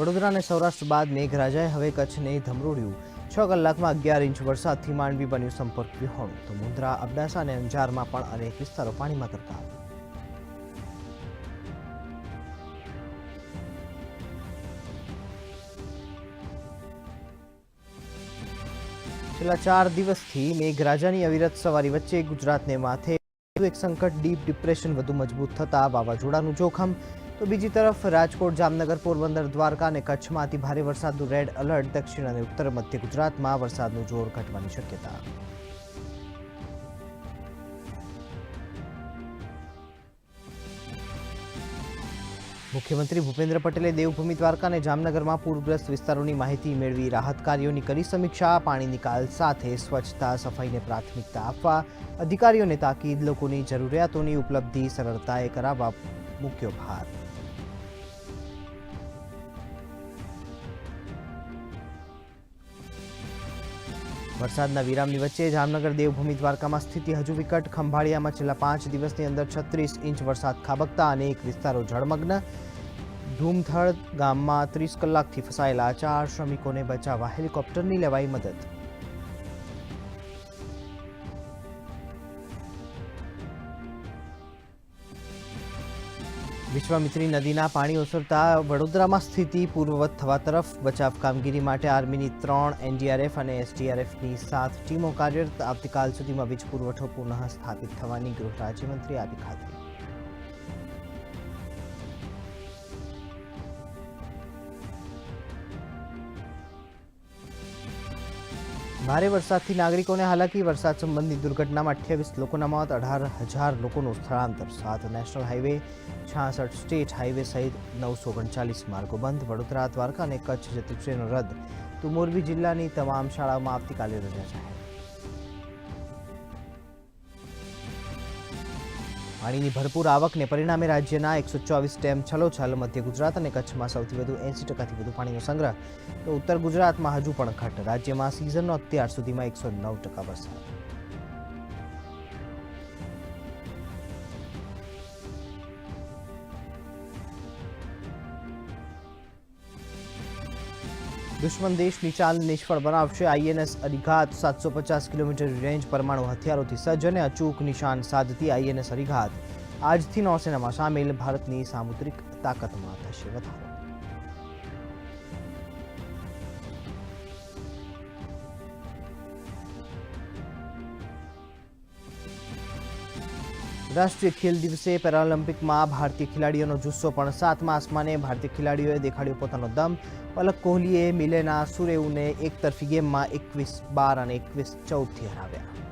વડોદરા અને સૌરાષ્ટ્ર બાદ મેઘરાજાએ હવે કચ્છને ધમરોડ્યું છ કલાકમાં અગિયાર ઇંચ વરસાદથી માંડવી બન્યું સંપર્ક વિહોણું. તો મુન્દ્રા, અબડાસા અને અંજારમાં પણ અનેક વિસ્તારો પાણીમાં ગરકાવ છેલ્લા ચાર દિવસથી મેઘરાજાની અવિરત સવારી વચ્ચે ગુજરાતને માથે એક સંકટ, ડીપ ડિપ્રેશન વધુ મજબૂત થતા વાવાઝોડાનું જોખમ તો બીજી તરફ રાજકોટ, જામનગર, પોરબંદર, દ્વારકા અને કચ્છમાં ભારે વરસાદનું રેડ એલર્ટ દક્ષિણ અને ઉત્તર મધ્ય ગુજરાતમાં વરસાદનું જોર ઘટવાની શક્યતા. મુખ્યમંત્રી ભૂપેન્દ્ર પટેલે દેવભૂમિ દ્વારકા અને જામનગરમાં પૂરગ્રસ્ત વિસ્તારોની માહિતી મેળવી રાહત કાર્યોની કરી સમીક્ષા પાણી નિકાલ સાથે સ્વચ્છતા, સફાઈને પ્રાથમિકતા આપવા, અધિકારીઓને તાકીદ, લોકોની જરૂરિયાતોની ઉપલબ્ધિ, સરળતાએ કરાવવા મૂક્યો ભાર. વરસાદના વિરામની વચ્ચે જામનગર દેવભૂમિ દ્વારકામાં સ્થિતિ હજુ વિકટ. ખંભાળિયામાં છેલ્લા પાંચ દિવસની અંદર છત્રીસ ઇંચ વરસાદ ખાબકતા અનેક વિસ્તારો જળમગ્ન. ધૂમથળ ગામમાં ત્રીસ કલાકથી ફસાયેલા ચાર શ્રમિકોને બચાવવા હેલિકોપ્ટરની લેવાઈ મદદ. વિશ્વામિત્રી નદીના પાણી ઓસરતા વડોદરામાં સ્થિતિ પૂર્વવત થવા તરફ બચાવ કામગીરી માટે આર્મીની ત્રણ એનડીઆરએફ અને એસડીઆરએફની સાત ટીમો કાર્યરત આવતીકાલ સુધીમાં વીજ પુરવઠો પુનઃ સ્થાપિત થવાની ગૃહ રાજ્યમંત્રી આપી ખાતરી ભારે વરસાદથી નાગરિકોને હાલાકી, વરસાદ સંબંધી દુર્ઘટનામાં અઠ્યાવીસ લોકોના મોત, અઢાર હજાર લોકોનું સ્થળાંતર, સાત નેશનલ હાઈવે છાસઠ સ્ટેટ હાઈવે સહિત નવસો ઓગણચાલીસ માર્ગો બંધ, વડોદરા, દ્વારકા અને કચ્છ જતી ટ્રેનો રદ. તો મોરબી જિલ્લાની તમામ શાળાઓમાં આવતીકાલે રજા જાહેર પાણીની ભરપૂર આવકને પરિણામે રાજ્યના એકસો ચોવીસ ડેમ છલોછલ, મધ્ય ગુજરાત અને કચ્છમાં સૌથી વધુ એંસી ટકાથી વધુ પાણીનો સંગ્રહ. તો ઉત્તર ગુજરાતમાં હજુ પણ ઘટ, રાજ્યમાં સિઝનનો અત્યાર સુધીમાં એકસો નવ ટકા વરસાદ. દુશ્મન દેશની ચાલ નિષ્ફળ બનાવશે. આઈએનએસ અરિઘાત સાતસો પચાસ કિલોમીટર રેન્જ પરમાણુ હથિયારોથી સજ્જ અને અચૂક નિશાન સાધતી આઈએનએસ અરિઘાત. આજથી નૌસેનામાં સામેલ ભારતની સામુદ્રિક તાકાતમાં થશે વધારો. રાષ્ટ્રીય ખેલ દિવસે પેરાલિમ્પિકમાં ભારતીય ખેલાડીઓનો જુસ્સો પણ સાતમા આસમાને ભારતીય ખેલાડીઓએ દેખાડ્યો પોતાનો દમ. પલક કોહલીએ મિલેના સુરેવને એક તરફી ગેમમાં એકવીસ બાર અને એકવીસ ચૌદથી હરાવ્યા.